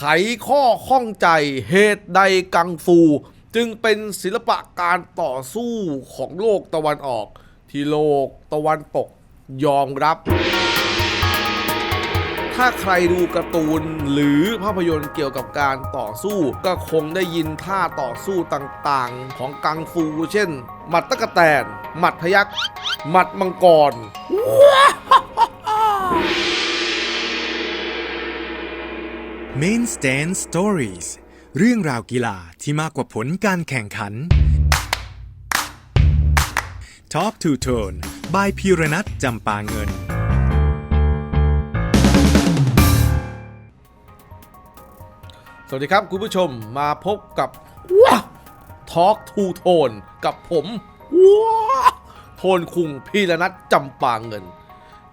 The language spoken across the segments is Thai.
ไขข้อข้องใจเหตุใดกังฟู จึงเป็นศิลปะการต่อสู้ของโลกตะวันออก ที่โลกตะวันตกยอมรับ ถ้าใครดูการ์ตูนหรือภาพยนตร์เกี่ยวกับการต่อสู้ ก็คงได้ยินท่าต่อสู้ต่างๆ ของกังฟู เช่น หมัดตะกะแตน หมัดพยักหมัดมังกร Main Stand Stories เรื่องราวกีฬาที่มากกว่าผลการแข่งขัน Top to Tone by พีรนัทจำปาเงิน สวัสดีครับคุณผู้ชมมาพบกับว้าทอล์กทูโทนกับผมว้าโทนคุงพีระนัทจำปาเงิน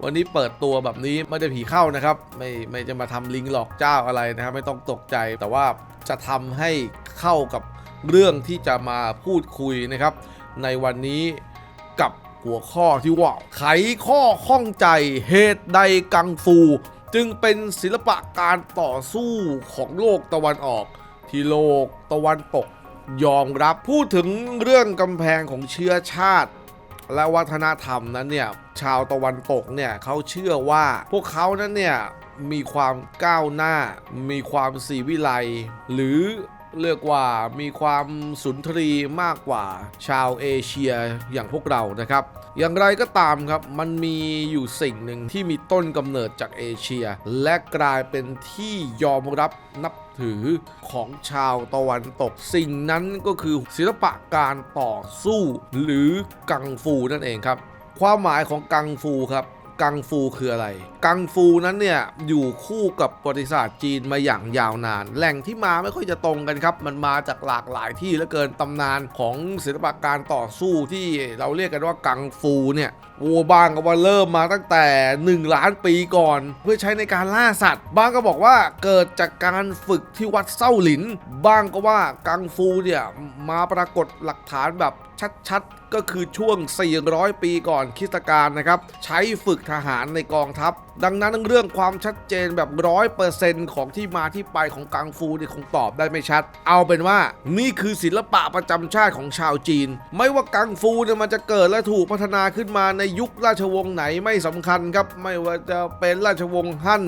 วันนี้เปิดตัวแบบนี้ไม่ได้ผีเข้านะครับ ไม่ไม่จะมาทำลิงหลอกเจ้าอะไรนะครับไม่ต้องตกใจแต่ว่าจะทำให้เข้ากับเรื่องที่จะมาพูดคุยนะครับ ในวันนี้กับหัวข้อที่ว่าไขข้อข้องใจเหตุใดกังฟู จึงเป็นศิลปะการต่อสู้ของโลกตะวันออก ที่โลกตะวันตกยอมรับพูดถึงเรื่องกำแพงของเชื้อชาติ และวัฒนธรรมนั้นเนี่ยชาวตะวันตกเนี่ยเขาเชื่อว่าพวกเขานั้นเนี่ยมีความก้าวหน้า มีความสีวิไลหรือ เรียกว่ามีความสุนทรีมากกว่าชาวเอเชียอย่างพวกเรานะครับ อย่างไรก็ตามครับมันมีอยู่สิ่งหนึ่งที่มีต้นกำเนิดจากเอเชีย และกลายเป็นที่ยอมรับนับถือของชาวตะวันตก สิ่งนั้นก็คือศิลปะการต่อสู้หรือกังฟูนั่นเองครับ ความหมายของกังฟูครับ กังฟูคืออะไร กังฟูนั้นเนี่ยอยู่คู่กับประวัติศาสตร์จีนมาอย่างยาวนาน แหล่งที่มาไม่ค่อยจะตรงกันครับ มันมาจากหลากหลายที่เหลือเกินตำนานของศิลปะการต่อสู้ที่เราเรียกกันว่ากังฟูเนี่ยโอ้บางก็ว่าเริ่มมาตั้งแต่ 1 ล้านปีก่อน เพื่อใช้ในการล่าสัตว์ บางก็บอกว่าเกิดจากการฝึกที่วัดเส้าหลิน บางก็ว่ากังฟูเนี่ยมาปรากฏหลักฐานแบบชัดๆ ก็คือช่วง 400 ปีก่อนคริสตกาลนะครับ ใช้ฝึกทหารในกองทัพ ดังนั้นเรื่องความชัดเจนแบบร้อยเปอร์เซนต์ของที่มาที่ไปของกังฟูเนี่ยคงตอบได้ไม่ชัด เอาเป็นว่านี่คือศิลปะประจำชาติของชาวจีน ไม่ว่ากังฟูเนี่ยมันจะเกิดและถูกพัฒนาขึ้นมาในยุคราชวงศ์ไหนไม่สำคัญครับ ไม่ว่าจะเป็นราชวงศ์ฮั่น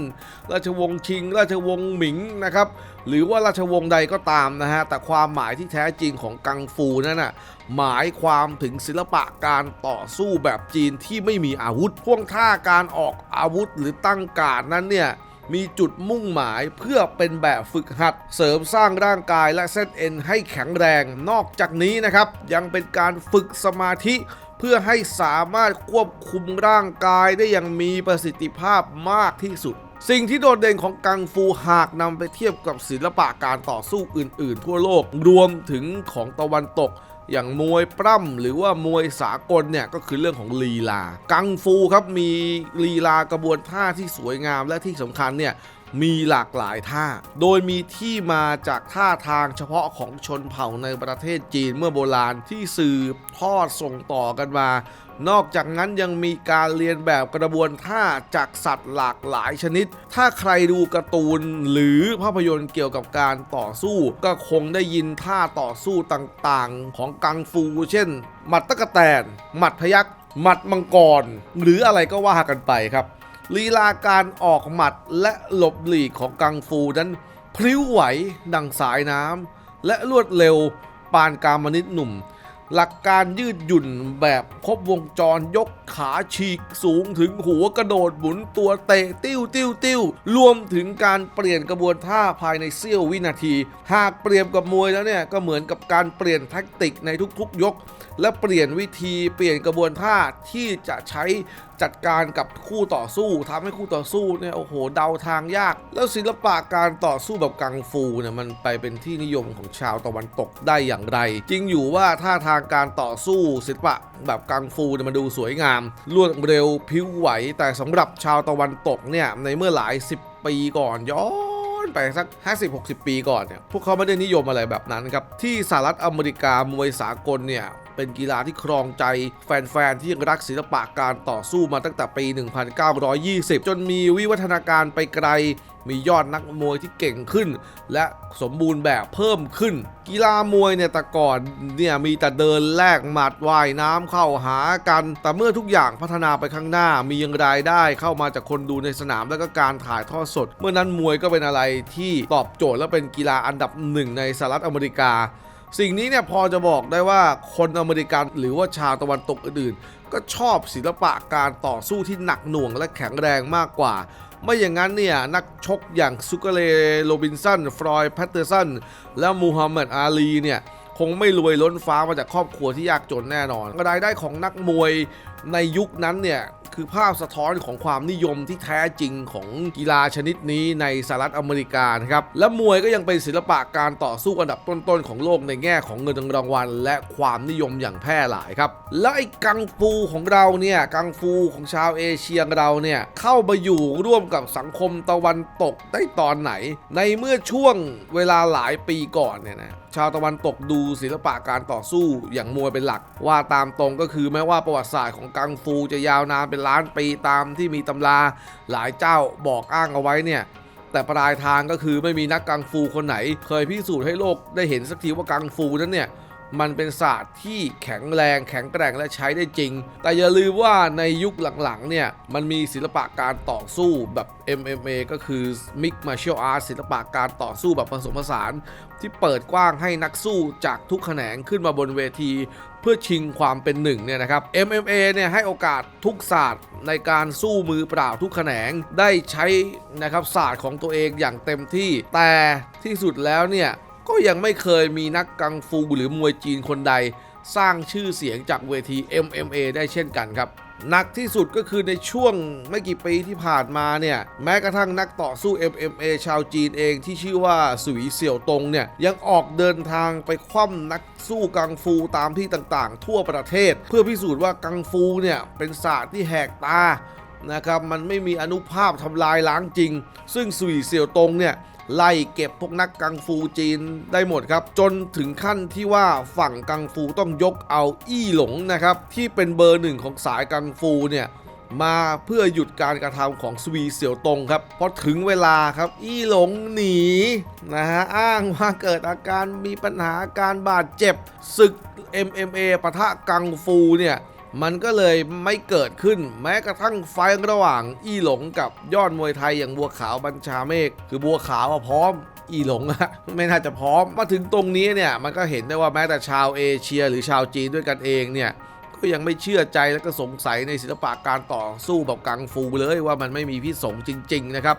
ราชวงศ์ชิง ราชวงศ์หมิงนะครับ หรือว่าราชวงศ์ใดก็ตามนะฮะ แต่ความหมายที่แท้จริงของกังฟูนั่นน่ะหมายความถึงศิลปะการต่อสู้แบบจีนที่ไม่มีอาวุธพ่วงท่าการออกอาวุธหรือตั้งการดนั้นเนี่ยมีจุดมุ่งหมายเพื่อเป็นแบบฝึกหัด เสริมสร้างร่างกายและเส้นเอ็นให้แข็งแรง นอกจากนี้นะครับ ยังเป็นการฝึกสมาธิ เพื่อให้สามารถควบคุมร่างกายได้อย่างมีประสิทธิภาพมากที่สุด สิ่งที่โดดเด่นของกังฟูหากนำไปเทียบกับศิลปะการต่อสู้อื่น ๆ ทั่วโลกรวมถึงของตะวันตกอย่างมวยปล้ำหรือว่ามวยสากลเนี่ยก็คือเรื่องของลีลา กังฟูครับมีลีลากระบวนท่าที่สวยงามและที่สำคัญเนี่ย มีหลากหลายท่า โดยมีที่มาจากท่าทางเฉพาะของชนเผ่าในประเทศจีนเมื่อโบราณที่สืบทอดส่งต่อกันมา นอกจากนั้นยังมีการเรียนแบบกระบวนท่าจากสัตว์หลากหลายชนิด ถ้าใครดูการ์ตูนหรือภาพยนตร์เกี่ยวกับการต่อสู้ ก็คงได้ยินท่าต่อสู้ต่างๆ ของกังฟู เช่น หมัดตะกะแตน หมัดพยักหมัดมังกร หรืออะไรก็ว่ากันไปครับ ลีลาการออกหมัดและหลบหลีกของกังฟูนั้น พลิ้วไหวดังสายน้ำและรวดเร็วปานกามนิดหนุ่ม หลักการยืดหยุ่นแบบครบวงจรยกขาฉีกสูงถึงหัวกระโดดหมุนตัวเตะติ้วติ้วติ้วรวมถึงการเปลี่ยนกระบวนท่าภายในเสี้ยววินาที หากเปรียบกับมวยแล้วเนี่ย ก็เหมือนกับการเปลี่ยนแท็กติกในทุกๆยก และเปลี่ยนวิธีเปลี่ยนกระบวนท่าที่จะใช้จัดการกับคู่ต่อสู้ทำให้คู่ต่อสู้เนี่ยโอ้โหเดาทางยาก แล้วศิลปะการต่อสู้แบบกังฟูเนี่ยมันไปเป็นที่นิยมของชาวตะวันตกได้อย่างไร จริงอยู่ว่าท่าทางการต่อสู้ศิลปะแบบกังฟูเนี่ยมันดูสวยงาม รวดเร็วพิ้วไหว แต่สำหรับชาวตะวันตกเนี่ยในเมื่อหลายสิบปีก่อนย้อนไปสัก 50-60 ปีก่อนเนี่ย พวกเขาไม่ได้นิยมอะไรแบบนั้นครับ ที่สหรัฐอเมริกามวยสากลเนี่ย เป็นกีฬาที่ครองใจแฟนๆ ที่ยังรักศิลปะการต่อสู้มาตั้งแต่ปี 1920 จนมีวิวัฒนาการไปไกล มียอดนักมวยที่เก่งขึ้น และสมบูรณ์แบบเพิ่มขึ้น กีฬามวยเนี่ยแต่ก่อนเนี่ยมีแต่เดินแลกหมัดว่ายน้ำเข้าหากัน แต่เมื่อทุกอย่างพัฒนาไปข้างหน้า มียังรายได้เข้ามาจากคนดูในสนามและก็การถ่ายทอดสด เมื่อนั้นมวยก็เป็นอะไรที่ตอบโจทย์และเป็นกีฬาอันดับหนึ่งในสหรัฐอเมริกา สิ่งนี้เนี่ยพอจะบอกได้ว่าคนอเมริกันหรือว่าชาวตะวันตกอื่นๆ ก็ชอบศิลปะการต่อสู้ที่หนักหน่วงและแข็งแรงมากกว่า ไม่อย่างนั้นเนี่ยนักชกอย่างซุกเกเลโรบินสัน ฟรอยด์แพตเตอร์สัน และมูฮัมหมัดอาลีเนี่ย คงไม่รวยล้นฟ้ามาจากครอบครัวที่ยากจนแน่นอนรายได้ของนักมวยในยุคนั้นเนี่ยคือภาพสะท้อนของความนิยมที่แท้จริงของกีฬาชนิดนี้ในสหรัฐอเมริกานะครับ และมวยก็ยังเป็นศิลปะการต่อสู้อันดับต้นๆของโลกในแง่ของเงินรางวัล และความนิยมอย่างแพร่หลายครับ และไอ้กังฟูของเราเนี่ยกังฟูของชาวเอเชียเราเนี่ยเข้ามาอยู่ร่วมกับสังคมตะวันตกได้ตอนไหน ในเมื่อช่วงเวลาหลายปีก่อนเนี่ยนะ ชาวตะวันตกดูศิลปะการต่อสู้อย่างมวยเป็นหลัก ว่าตามตรงก็คือแม้ว่าประวัติศาสตร์ของกังฟูจะยาวนานเป็นล้านปีตามที่มีตำราหลายเจ้าบอกอ้างเอาไว้เนี่ยแต่ปลายทางก็คือไม่มีนักกังฟูคนไหน เคยพิสูจน์ให้โลกได้เห็นสักทีว่ากังฟูนั้นเนี่ย มันเป็นศาสตร์ที่แข็งแรงแข็งแกร่งและใช้ได้จริง แต่อย่าลืมว่าในยุคหลังๆเนี่ยมันมีศิลปะการต่อสู้แบบ MMA ก็คือ Mixed Martial Arts ศิลปะการต่อสู้แบบผสมผสาน ที่เปิดกว้างให้นักสู้จากทุกแขนงขึ้นมาบนเวที เพื่อชิงความเป็นหนึ่งเนี่ยนะครับ MMA เนี่ยให้โอกาสทุกศาสตร์ในการสู้มือเปล่าทุกแขนงได้ใช้นะครับศาสตร์ของตัวเองอย่างเต็มที่ แต่ที่สุดแล้วเนี่ย ก็ยังไม่เคยมีนักกังฟูหรือมวยจีนคนใด สร้างชื่อเสียงจากเวที MMA ได้เช่นกันครับหนักที่สุดก็คือในช่วงไม่กี่ปีที่ผ่านมาเนี่ย แม้กระทั่งนักต่อสู้ MMA ชาวจีนเองที่ชื่อว่าสุยเสี่ยวตงเนี่ย ยังออกเดินทางไปคว่ำนักสู้กังฟูตามที่ต่างๆ ทั่วประเทศ เพื่อพิสูจน์ว่ากังฟูเนี่ย เป็นศาสตร์ที่แหกตานะครับมันไม่มีอนุภาพทำลายล้างจริง ซึ่งสุยเสี่ยวตงเนี่ย ไล่เก็บพวกนักกังฟูจีนได้หมดครับ จนถึงขั้นที่ว่าฝั่งกังฟูต้องยกเอาอี้หลงนะครับ ที่เป็นเบอร์หนึ่งของสายกังฟูเนี่ยมาเพื่อหยุดการกระทำของสวีเสี่ยวตงครับพอถึงเวลาครับ อี้หลงหนีนะฮะอ้างว่าเกิดอาการมีปัญหาการบาดเจ็บศึก MMA ปะทะกังฟูเนี่ย มันก็เลยไม่เกิดขึ้นแม้กระทั่งไฟระหว่างอี้หลงกับยอดมวยไทยอย่างบัวขาวบัญชาเมฆคือบัวขาวอะพร้อมอีหลงอะไม่น่าจะพร้อมมาถึงตรงนี้เนี่ยมันก็เห็นได้ว่าแม้แต่ชาวเอเชีย หรือชาวจีนด้วยกันเองเนี่ยก็ยังไม่เชื่อใจและก็สงสัยในศิลปะการต่อสู้แบบกังฟูเลยว่ามันไม่มีพิษสงจริง ๆ นะครับ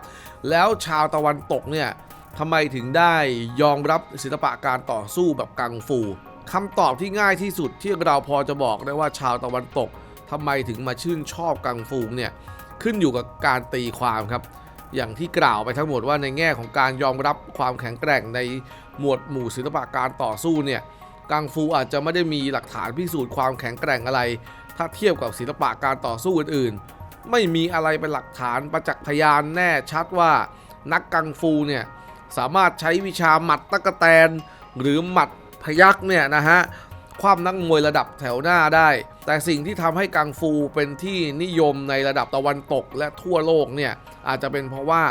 แล้วชาวตะวันตกเนี่ยทำไมถึงได้ยอมรับศิลปะการต่อสู้แบบกังฟู คำตอบที่ง่ายที่สุดที่เราพอจะบอกได้ว่าชาวตะวันตกทำไมถึงมาชื่นชอบกังฟูเนี่ยขึ้นอยู่กับการตีความครับ อย่างที่กล่าวไปทั้งหมดว่าในแง่ของการยอมรับความแข็งแกร่งในหมวดหมู่ศิลปะการต่อสู้เนี่ยกังฟูอาจจะไม่ได้มีหลักฐานพิสูจน์ความแข็งแกร่งอะไร ถ้าเทียบกับศิลปะการต่อสู้อื่นๆ ไม่มีอะไรเป็นหลักฐานประจักษ์พยานแน่ชัดว่านักกังฟูเนี่ยสามารถใช้วิชาหมัดตะกะแตน หรือหมัด พยักเนี่ยนะฮะความนักมวยระดับแถวหน้าได้ แต่สิ่งที่ทำให้กังฟูเป็นที่นิยมในระดับตะวันตกและทั่วโลกเนี่ยอาจจะเป็นเพราะว่า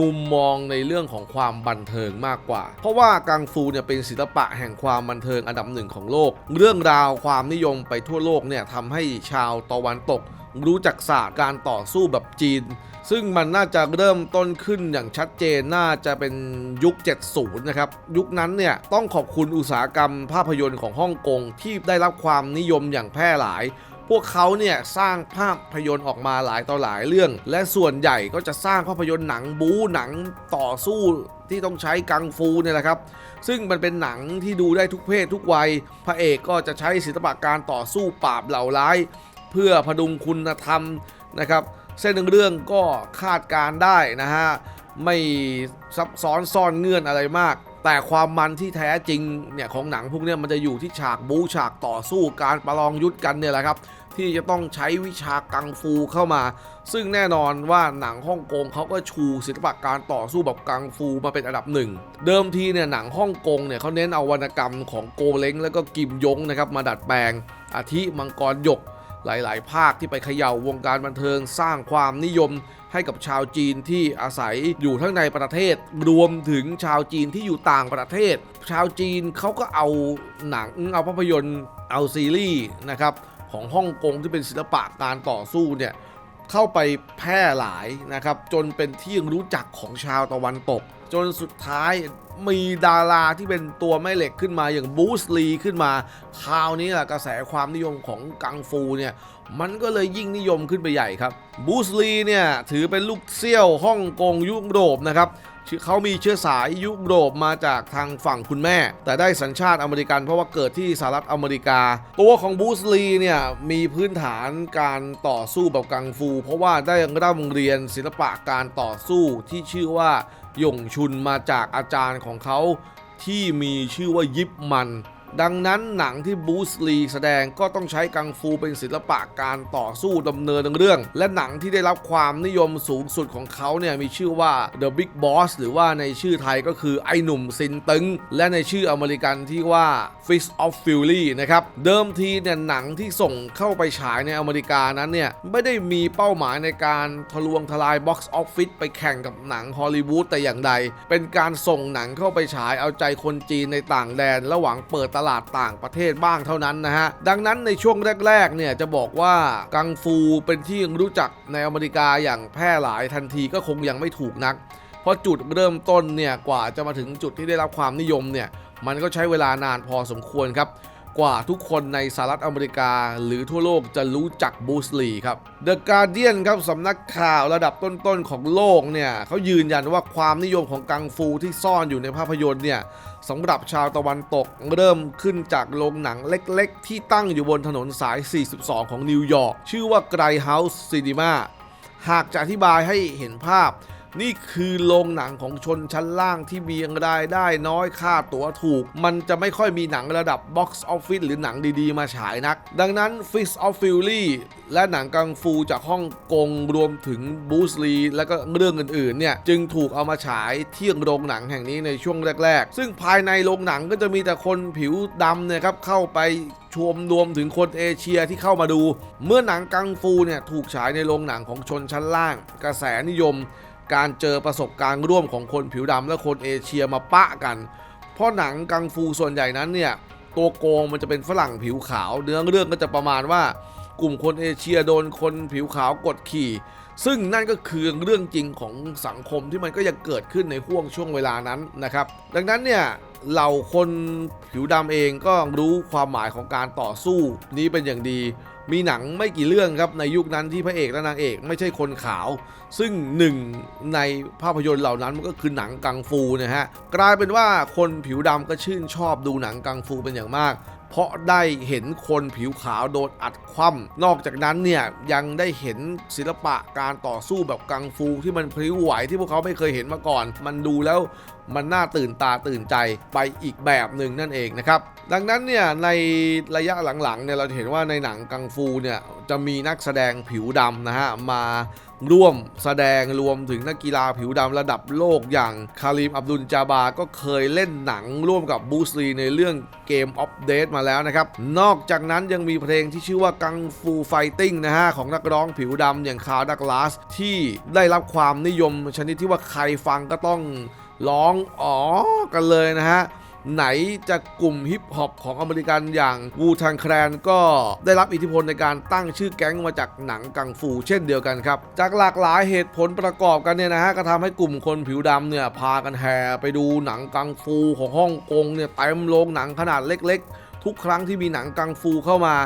มุมมองในเรื่องของความบันเทิงมากกว่า เพราะว่ากังฟูเนี่ยเป็นศิลปะแห่งความบันเทิงอันดับหนึ่งของโลก เรื่องราวความนิยมไปทั่วโลกเนี่ยทำให้ชาวตะวันตก รู้จักศาสตร์การต่อสู้แบบจีน ซึ่งมันน่าจะเริ่มต้นขึ้นอย่างชัดเจนน่าจะเป็นยุค 70 นะครับ ยุคนั้นเนี่ยต้องขอบคุณอุตสาหกรรมภาพยนตร์ของฮ่องกงที่ได้รับความนิยมอย่างแพร่หลาย พวกเขาเนี่ยสร้างภาพยนตร์ออกมาหลายต่อหลายเรื่อง และส่วนใหญ่ก็จะสร้างภาพยนตร์หนังบู๊หนังต่อสู้ที่ต้องใช้กังฟูเนี่ยแหละครับ ซึ่งมันเป็นหนังที่ดูได้ทุกเพศทุกวัย พระเอกก็จะใช้ศิลปะการต่อสู้ปราบเหล่าร้าย เพื่อพดุงคุณธรรมนะครับ เส้นเรื่องก็คาดการได้นะฮะ ไม่ซับซ้อนซ่อนเงื่อนอะไรมาก แต่ความมันที่แท้จริงเนี่ยของหนังพวกนี้มันจะอยู่ที่ฉากบู๊ฉากต่อสู้การประลองยุทธกันเนี่ยแหละครับ ที่จะต้องใช้วิชากังฟูเข้ามา ซึ่งแน่นอนว่าหนังฮ่องกงเขาก็ชูศิลปะการต่อสู้แบบกังฟูมาเป็นอันดับหนึ่ง เดิมทีเนี่ยหนังฮ่องกงเนี่ยเขาเน้นเอาวรรณกรรมของโกเล้งแล้วก็กิมยงนะครับมาดัดแปลงอาทิมังกรหยก หลายๆ ภาคที่ไปเขย่าวงการบันเทิงสร้างความนิยมให้กับชาวจีนที่อาศัยอยู่ทั้งในประเทศ รวมถึงชาวจีนที่อยู่ต่างประเทศ ชาวจีนเขาก็เอาหนังเอาภาพยนตร์เอาซีรีส์นะครับของฮ่องกงที่เป็นศิลปะการต่อสู้เนี่ยเข้าไปแพร่หลายนะครับจนเป็นที่รู้จักของชาวตะวันตก จนสุดท้ายมีดาราที่เป็นตัวแม่เหล็กขึ้นมาอย่างบูสลีขึ้นมา คราวนี้แหละกระแสความนิยมของกังฟูเนี่ยมันก็เลยยิ่งนิยมขึ้นไปใหญ่ครับบูสลีเนี่ยถือเป็นลูกเซี่ยวฮ่องกงยุโรปนะครับ เขามีเชื้อสายยุโรปมาจากทางฝั่งคุณแม่ แต่ได้สัญชาติอเมริกันเพราะว่าเกิดที่สหรัฐอเมริกา ตัวของบูสลีเนี่ยมีพื้นฐานการต่อสู้แบบกังฟู เพราะว่าได้ร่ำเรียนศิลปะการต่อสู้ที่ชื่อว่าหย่งชุนมาจากอาจารย์ของเขาที่มีชื่อว่ายิปมัน ดังนั้นหนังที่บูสลีแสดงก็ต้องใช้กังฟูเป็นศิลปะการต่อสู้ดำเนินเรื่อง และหนังที่ได้รับความนิยมสูงสุดของเขาเนี่ยมีชื่อว่า The Big Boss หรือว่าในชื่อไทยก็คือไอหนุ่มซินตึง และในชื่ออเมริกันที่ว่า Fist of Fury นะครับ เดิมทีเนี่ยหนังที่ส่งเข้าไปฉายในอเมริกานั้นเนี่ยไม่ได้มีเป้าหมายในการทะลวงทลายบ็อกซ์ออฟฟิศไปแข่งกับหนังฮอลลีวูดแต่อย่างใด เป็นการส่งหนังเข้าไปฉายเอาใจคนจีนในต่างแดนระหว่างเปิดตลาดต่างประเทศบ้างเท่านั้นนะฮะ ดังนั้นในช่วงแรกๆเนี่ยจะบอกว่ากังฟูเป็นที่รู้จักในอเมริกาอย่างแพร่หลายทันทีก็คงยังไม่ถูกนัก เพราะจุดเริ่มต้นเนี่ยกว่าจะมาถึงจุดที่ได้รับความนิยมเนี่ยมันก็ใช้เวลานานพอสมควรครับ กว่าทุกคนในสหรัฐอเมริกา หรือทั่วโลกจะรู้จักบูสลีครับ The Guardian ครับสำนักข่าวระดับต้นๆของโลกเนี่ยเขายืนยันว่าความนิยมของกังฟูที่ซ่อนอยู่ในภาพยนตร์เนี่ยสำหรับชาวตะวันตกเริ่มขึ้นจากโรงหนังเล็กๆ ที่ตั้งอยู่บนถนนสาย 42 ของนิวยอร์กชื่อว่า Grey House Cinema หากจะอธิบายให้เห็นภาพ นี่คือโรงหนังของชนชั้นล่างที่มีรายได้น้อยค่าตั๋วถูก มันจะไม่ค่อยมีหนังระดับ Box Office หรือหนังดีๆ มาฉายนัก ดังนั้น f i s of Fury และหนังกังฟูจากฮ่องกงรวมถึงบูสลีและก็เรื่องอื่นๆเนี่ยจึงถูกเอามาฉายที่โรงหนังแห่งนี้ในช่วงแรก ๆ ซึ่งภายในโรงหนังก็จะมีแต่คนผิวดำเนี่ยครับเข้าไปชมรวมถึงคนเอเชียที่เข้ามาดู เมื่อหนังกังฟูเนี่ยถูกฉายในโรงหนังของชนชั้นล่าง กระแสนิยม การเจอประสบการณ์ร่วมของคนผิวดำและคนเอเชียมาปะกัน เพราะหนังกังฟูส่วนใหญ่นั้นเนี่ยตัวโกงมันจะเป็นฝรั่งผิวขาวเนื้อเรื่องก็จะประมาณว่ากลุ่มคนเอเชียโดนคนผิวขาวกดขี่ ซึ่งนั่นก็คือเรื่องจริงของสังคมที่มันก็ยังเกิดขึ้นในห่วงช่วงเวลานั้นนะครับ ดังนั้นเนี่ยเหล่าคนผิวดำเองก็รู้ความหมายของการต่อสู้นี้เป็นอย่างดี มีหนังไม่กี่เรื่องครับในยุคนั้นที่พระเอกและนางเอกไม่ใช่คนขาว ซึ่งหนึ่งในภาพยนตร์เหล่านั้นมันก็คือหนังกังฟูนะฮะกลายเป็นว่าคนผิวดำก็ชื่นชอบดูหนังกังฟูเป็นอย่างมากเพราะได้เห็นคนผิวขาวโดนอัดคว่ำนอกจากนั้นเนี่ยยังได้เห็นศิลปะการต่อสู้แบบกังฟูที่มันพริ้วไหวที่พวกเขาไม่เคยเห็นมาก่อน มันดูแล้ว มันน่าตื่นตาตื่นใจไปอีกแบบหนึ่งนั่นเองนะครับดังนั้นเนี่ยในระยะหลังๆเนี่ยเราจะเห็นว่าในหนังกังฟูเนี่ยจะมีนักแสดงผิวดำนะฮะมาร่วมแสดงรวมถึงนักกีฬาผิวดำระดับโลกอย่างคาริมอับดุลจาบา ก็เคยเล่นหนังร่วมกับบูสลีในเรื่องเกมออฟเดตมาแล้วนะครับ นอกจากนั้นยังมีเพลงที่ชื่อว่ากังฟูไฟติ้งนะฮะ ของนักร้องผิวดำอย่างคาร์ดักลาส ที่ได้รับความนิยมชนิดที่ว่าใครฟังก็ต้อง ร้องอ๋อกันเลยนะฮะไหนจะกลุ่มฮิปฮอปของอเมริกันอย่างวูทังแครนก็ได้รับอิทธิพลในการตั้งชื่อแก๊งมาจากหนังกังฟูเช่นเดียวกันครับ จากหลากหลายเหตุผลประกอบกันเนี่ยนะฮะก็ทำให้กลุ่มคนผิวดำเนี่ยพากันแห่ไปดูหนังกังฟูของฮ่องกงเนี่ยเต็มโรงหนังขนาดเล็กๆ ทุกครั้งที่มีหนังกังฟูเข้ามา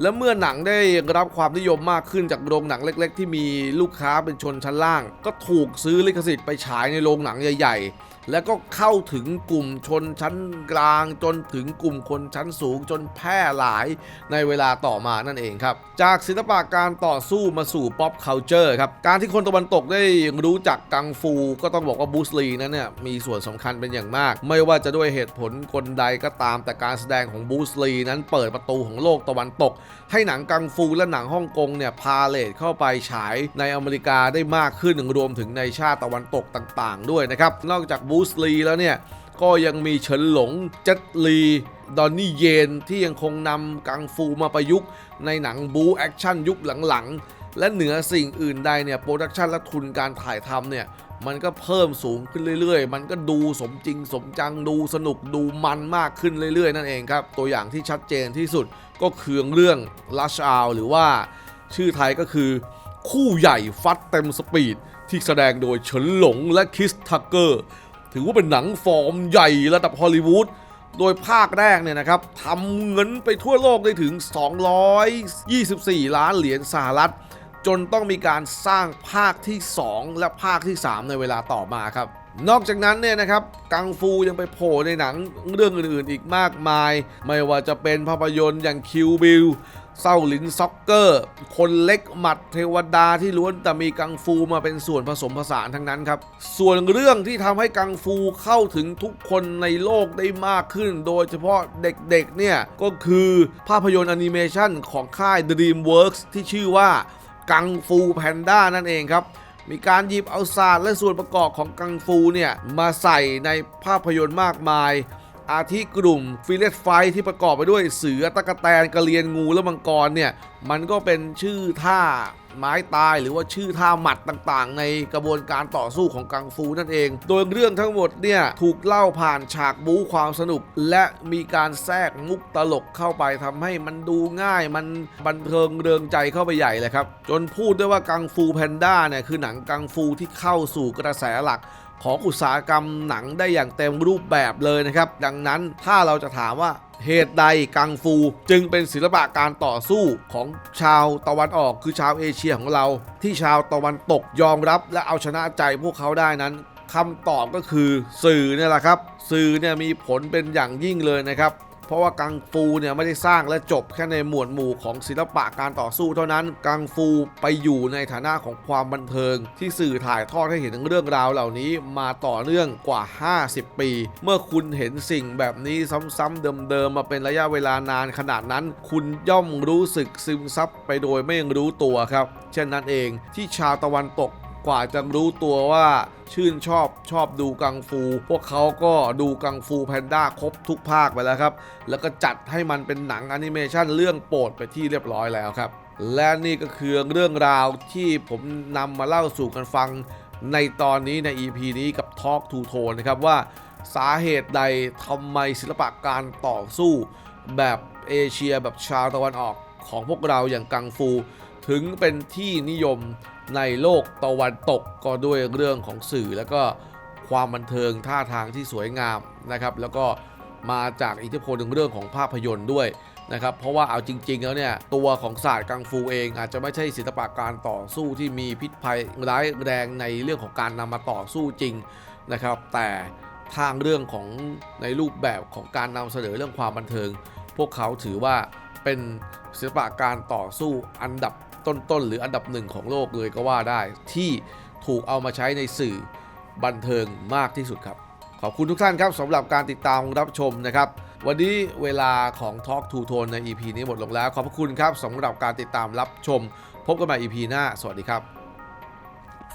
และเมื่อหนังได้รับความนิยมมากขึ้นจากโรงหนังเล็ก ๆ ที่มีลูกค้าเป็นชนชั้นล่าง ก็ถูกซื้อลิขสิทธิ์ไปฉายในโรงหนังใหญ่ๆ แล้วก็เข้าถึงกลุ่มชนชั้นกลางจนถึงกลุ่มคนชั้นสูงจนแพร่หลายในเวลาต่อมานั่นเองครับ จากศิลปะการต่อสู้มาสู่ pop culture ครับ การที่คนตะวันตกได้รู้จักกังฟู ก็ต้องบอกว่าบูสลีนั้นเนี่ยมีส่วนสำคัญเป็นอย่างมาก ไม่ว่าจะด้วยเหตุผลคนใดก็ตามแต่การแสดงของบูสลีนั้นเปิดประตูของโลกตะวันตก ให้หนังกังฟูและหนังฮ่องกงเนี่ยพาเลทเข้าไปฉายในอเมริกาได้มากขึ้นรวมถึงในชาติตะวันตกต่าง ๆ ด้วยนะครับนอกจากบููสลีแล้วเนี่ย ก็ยังมีเฉินหลงเจ็ตลีดอนนี่เยนที่ยังคงนำกังฟูมาประยุกต์ในหนังบูแอคชั่นยุคหลังๆ และเหนือสิ่งอื่นใดเนี่ยโปรดักชันและทุนการถ่ายทำเนี่ย มันก็เพิ่มสูงขึ้นเรื่อยๆ มันก็ดูสมจริงสมจังดูสนุกดูมันมากขึ้นเรื่อยๆ นั่นเองครับ ตัวอย่างที่ชัดเจนที่สุดก็คือเรื่อง Lush Hour หรือว่าชื่อไทยก็คือคู่ใหญ่ฟัดเต็มสปีดที่แสดงโดยเฉินหลงและคิสทักเกอร์ ถือว่าเป็นหนังฟอร์มใหญ่ระดับฮอลลีวูดโดยภาคแรกเนี่ยนะครับทำเงินไปทั่วโลกได้ถึง 224 ล้านเหรียญสหรัฐ จนต้องมีการสร้างภาคที่ 2 และภาคที่ 3 ในเวลาต่อมาครับ นอกจากนั้นเนี่ยนะครับ กังฟูยังไปโผล่ในหนังเรื่องอื่นๆ อีกมากมาย ไม่ว่าจะเป็นภาพยนตร์อย่างคิวบิล เศร้าหลินซ็อกเกอร์ คนเล็กหมัดเทวดาที่ล้วนแต่มีกังฟูมาเป็นส่วนผสมผสานทั้งนั้นครับ ส่วนเรื่องที่ทำให้กังฟูเข้าถึงทุกคนในโลกได้มากขึ้น โดยเฉพาะเด็กๆเนี่ย ก็คือภาพยนตร์แอนิเมชันของค่าย DreamWorks ที่ชื่อว่ากังฟูแพนด้านั่นเองครับมีการหยิบเอาศาสตร์และส่วนประกอบของกังฟูเนี่ยมาใส่ในภาพยนตร์มากมาย อาทิกลุ่มฟิเลตไฟที่ประกอบไปด้วยเสือตะกะแตนกระเรียนงูและมังกรเนี่ยมันก็เป็นชื่อท่าไม้ตายหรือว่าชื่อท่าหมัดต่างๆ ในกระบวนการต่อสู้ของกังฟูนั่นเอง โดยเรื่องทั้งหมดเนี่ยถูกเล่าผ่านฉากบู๊ความสนุก และมีการแทรกมุกตลกเข้าไปทำให้มันดูง่ายมันบันเทิงเริงใจเข้าไปใหญ่เลยครับ จนพูดได้ว่ากังฟูแพนด้าเนี่ยคือหนังกังฟูที่เข้าสู่กระแสหลัก ของอุตสาหกรรมหนังได้อย่างเต็มรูปแบบเลยนะครับ ดังนั้นถ้าเราจะถามว่าเหตุใดกังฟูจึงเป็นศิลปะการต่อสู้ของชาวตะวันออกคือชาวเอเชียของเรา ที่ชาวตะวันตกยอมรับและเอาชนะใจพวกเขาได้นั้นคำตอบก็คือสื่อเนี่ยแหละครับ สื่อเนี่ยมีผลเป็นอย่างยิ่งเลยนะครับ เพราะว่ากังฟูเนี่ยไม่ได้สร้างและจบแค่ในหมวดหมู่ของศิลปะการต่อสู้เท่านั้น กังฟูไปอยู่ในฐานะของความบันเทิง ที่สื่อถ่ายทอดให้เห็นเรื่องราวเหล่านี้มาต่อเนื่องกว่า 50 ปี เมื่อคุณเห็นสิ่งแบบนี้ซ้ำๆเดิมๆมาเป็นระยะเวลานานขนาดนั้น คุณย่อมรู้สึกซึมซับไปโดยไม่รู้ตัวครับ เช่นนั้นเองที่ชาวตะวันตก กว่าจะรู้ตัวว่าชื่นชอบชอบดูกังฟู พวกเขาก็ดูกังฟูแพนด้าครบทุกภาคไปแล้วครับ แล้วก็จัดให้มันเป็นหนังแอนิเมชันเรื่องโปรดไปที่เรียบร้อยแล้วครับ และนี่ก็คือเรื่องราวที่ผมนำมาเล่าสู่กันฟังในตอนนี้ใน EP นี้กับ Talk to Tone นะครับว่าสาเหตุใดทำไมศิลปะการต่อสู้ แบบเอเชียแบบชาวตะวันออกของพวกเราอย่างกังฟู ถึงเป็นที่นิยม ในโลกตะวันตกก็ด้วยเรื่องของสื่อ แล้วก็ความบันเทิงท่าทางที่สวยงามนะครับ แล้วก็มาจากอิทธิพลในเรื่องของภาพยนตร์ด้วยนะครับ เพราะว่าเอาจริง ๆ แล้วเนี่ย ตัวของศาสตร์กังฟูเองอาจจะไม่ใช่ศิลปะการต่อสู้ที่มีพิษภัยร้ายแรงในเรื่องของการนำมาต่อสู้จริงนะครับ แต่ทางเรื่องของในรูปแบบของการนำเสนอเรื่องความบันเทิง พวกเขาถือว่าเป็นศิลปะการต่อสู้อันดับ ต้นๆ หรืออันดับหนึ่งของโลกเลยก็ว่าได้ ที่ถูกเอามาใช้ในสื่อบันเทิงมากที่สุดครับ ขอบคุณทุกท่านครับสำหรับการติดตามรับชมนะครับ วันนี้เวลาของ Talk to Tone ใน EP นี้หมดลงแล้ว ขอบพระคุณครับสำหรับการติดตามรับชม พบกันใหม่ EP หน้า สวัสดีครับ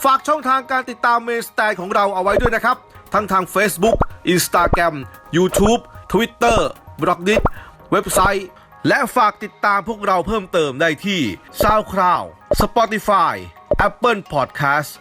ฝากช่องทางการติดตามเมนสแตนของเราเอาไว้ด้วยนะครับ ทั้งทาง Facebook Instagram YouTube Twitter b l o g d i t เว็บไซต์ และฝากติดตามพวกเราเพิ่มเติมได้ที่ SoundCloud Spotify Apple Podcast